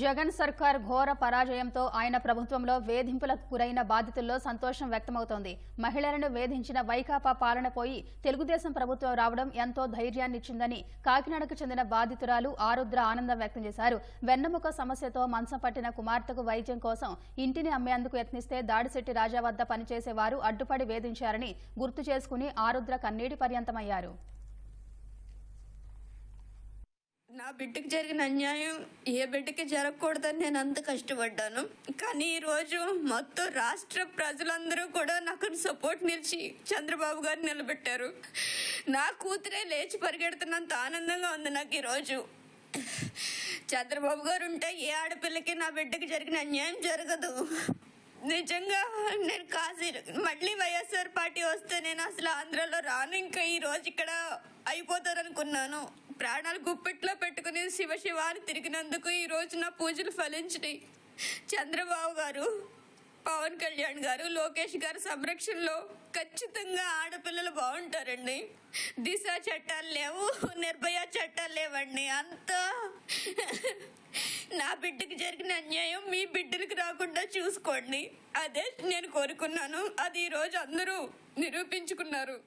జగన్ సర్కార్ ఘోర పరాజయంతో ఆయన ప్రభుత్వంలో వేధింపులకు గురైన బాధితుల్లో సంతోషం వ్యక్తమవుతోంది. మహిళలను వేధించిన వైకాపా పాలన పోయి తెలుగుదేశం ప్రభుత్వం రావడం ఎంతో ధైర్యాన్నిచ్చిందని కాకినాడకు చెందిన బాధితురాలు ఆరుద్ర ఆనందం వ్యక్తం చేశారు. వెన్నెముక సమస్యతో మంచం పట్టిన కుమార్తెకు వైద్యం కోసం ఇంటిని అమ్మేందుకు యత్నిస్తే దాడిశెట్టి రాజా వద్ద పనిచేసేవారు అడ్డుపడి వేధించారని గుర్తు చేసుకుని ఆరుద్ర కన్నీటి పర్యంతమయ్యారు నా బిడ్డకి జరిగిన అన్యాయం ఏ బిడ్డకి జరగకూడదని నేను అంత కష్టపడ్డాను. కానీ ఈరోజు మొత్తం రాష్ట్ర ప్రజలందరూ కూడా నాకు సపోర్ట్ నిలిచి చంద్రబాబు గారు నిలబెట్టారు. నా కూతురే లేచి పరిగెడుతున్నంత ఆనందంగా ఉంది నాకు ఈరోజు చంద్రబాబు గారు ఉంటే ఏ ఆడపిల్లకి నా బిడ్డకి జరిగిన అన్యాయం జరగదు. నిజంగా నేను కాశీ మళ్ళీ వైఎస్ఆర్ పార్టీ వస్తే నేను అసలు ఆంధ్రాలో రాను. ఇంకా ఈ రోజు ఇక్కడ అయిపోతారనుకున్నాను. ప్రాణాలు గుప్పెట్లో నేను శివ శివ అని తిరిగినందుకు ఈ రోజు నా పూజలు ఫలించినాయి చంద్రబాబు గారు పవన్ కళ్యాణ్ గారు లోకేష్ గారు సంరక్షణలో ఖచ్చితంగా ఆడపిల్లలు బాగుంటారండి. దిశ చట్టాలు లేవు నిర్భయ చట్టాలు లేవండి. అంతా నా బిడ్డకి జరిగిన అన్యాయం మీ బిడ్డలకు రాకుండా చూసుకోండి. అదే నేను కోరుకున్నాను. అది ఈరోజు అందరూ నిరూపించుకున్నారు.